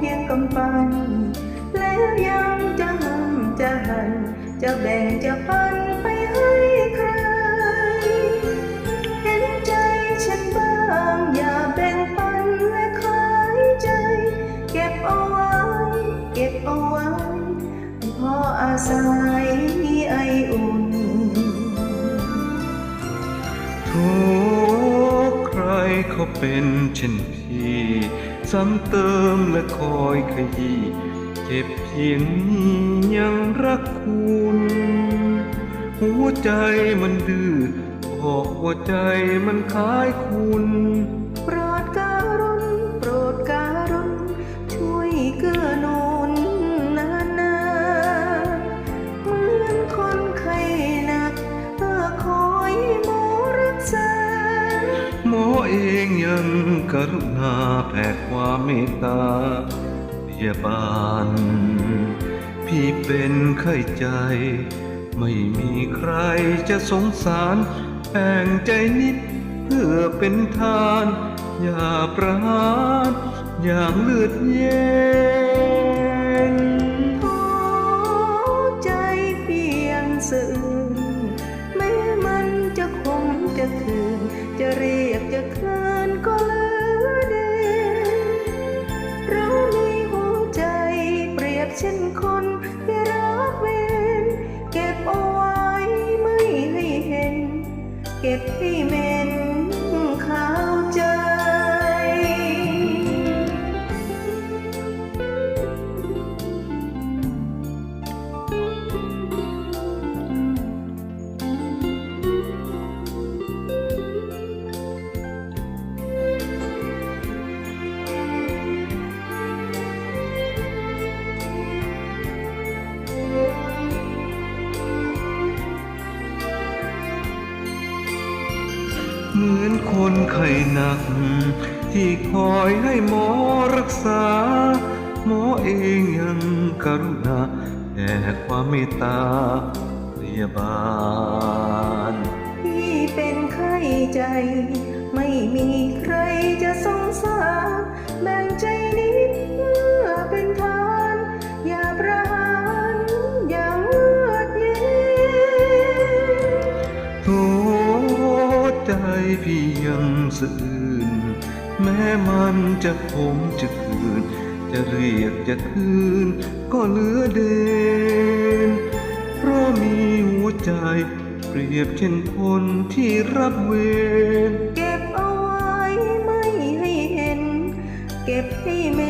พียงกำปั้นแล้วยังจะห้ำจะหัน จะแบ่งจะปันไปให้ใคร เห็นใจฉันบ้างอย่าแบ่งปันและขายใจ เก็บเอาไว้ เก็บเอาไว้พออาศัยไออุ่น ทุก เขาเป็นเช่นพี่ซ้ำเติมและคอยขยี้เจ็บเพียงนี้ยังรักคุณ หัวใจมันดื้อบอกว่าใจมันคล้ายคุณ เองยังกรุณาแผ่ความเมตตาพยาบาล พี่เป็นไข้ใจ ไม่มีใครจะสงสารแบ่งใจนิดเพื่อเป็นทาน อย่าประหารอย่างเลือดเย็น ช่นคนที่รักเวนเก็บเอาไว้ไม่ให้เห็น เก็บให้เม็ มือนคนไข้หนัก ที่คอยให้หมอรักษา หมอเองยังกรุณาแผ่ความเมตตาพยาบาล ที่เป็นไข้ใจ พี่ยังสะอื่นแม้มันจะคมจะคืน จะเรียกจะคืน ก็เหลือเด่นเพราะมีหัวใจเปรียบเช่นคนที่รับเวรเก็บเอาไว้ไม่ให้เห็น เก็บให้แม่